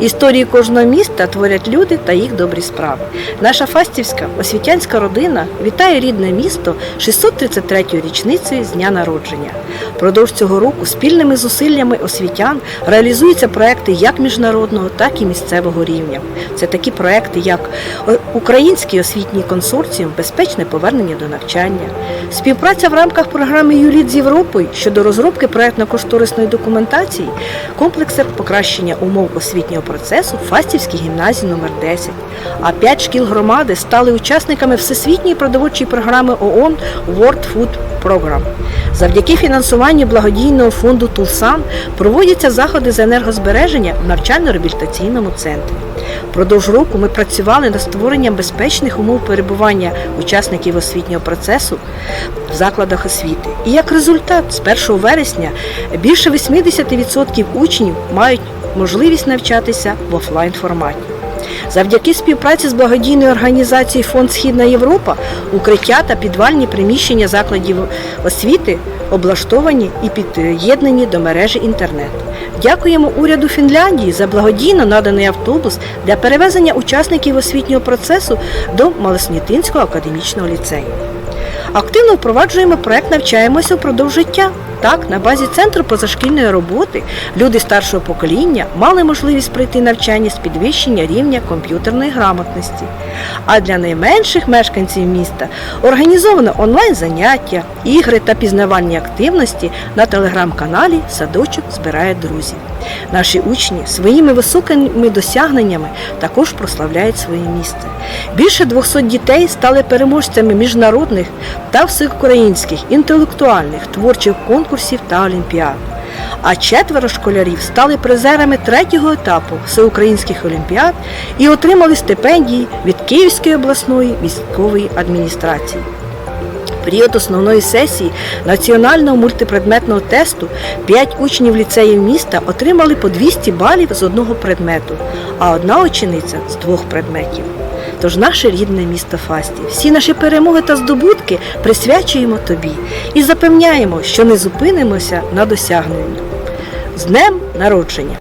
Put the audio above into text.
Історії кожного міста творять люди та їх добрі справи. Наша фастівська освітянська родина вітає рідне місто 633-ю річницею з дня народження. Продовж цього року спільними зусиллями освітян реалізуються проекти як міжнародного, так і місцевого рівня. Це такі проекти, як Український освітній консорціум Безпечне повернення до навчання, співпраця в рамках програми ЮЛІТ з Європою щодо розробки проектно-кошторисної документації, комплекси покращення умов освітнього процесу Фастівській гімназії номер 10 А п'ять шкіл громади стали учасниками всесвітньої продовольчої програми ООН World Food Program. Завдяки фінансуванню благодійного фонду Тулсан проводяться заходи з енергозбереження в навчально-реабілітаційному центрі. Впродовж року ми працювали над створенням безпечних умов перебування учасників освітнього процесу в закладах освіти. І як результат, з 1 вересня більше 80% учнів мають можливість навчатися в офлайн форматі. Завдяки співпраці з благодійною організацією Фонд Східна Європа укриття та підвальні приміщення закладів освіти облаштовані і під'єднані до мережі інтернет. Дякуємо уряду Фінляндії за благодійно наданий автобус для перевезення учасників освітнього процесу до Малоснітинського академічного ліцею. Активно впроваджуємо проект Навчаємося впродовж життя. Так, на базі центру позашкільної роботи люди старшого покоління мали можливість пройти навчання з підвищення рівня комп'ютерної грамотності. А для найменших мешканців міста організовано онлайн-заняття, ігри та пізнавальні активності на телеграм-каналі Садочок збирає друзів. Наші учні своїми високими досягненнями також прославляють своє місце. Більше 200 дітей стали переможцями міжнародних та всеукраїнських інтелектуальних творчих конкурсів та олімпіад. А четверо школярів стали призерами третього етапу всеукраїнських олімпіад і отримали стипендії від Київської обласної військової адміністрації. Період основної сесії національного мультипредметного тесту 5 учнів ліцеїв міста отримали по 200 балів з одного предмету, а одна учениця з двох предметів. Тож наше рідне місто Фастів, всі наші перемоги та здобутки присвячуємо тобі і запевняємо, що не зупинимося на досягненні. З днем народження!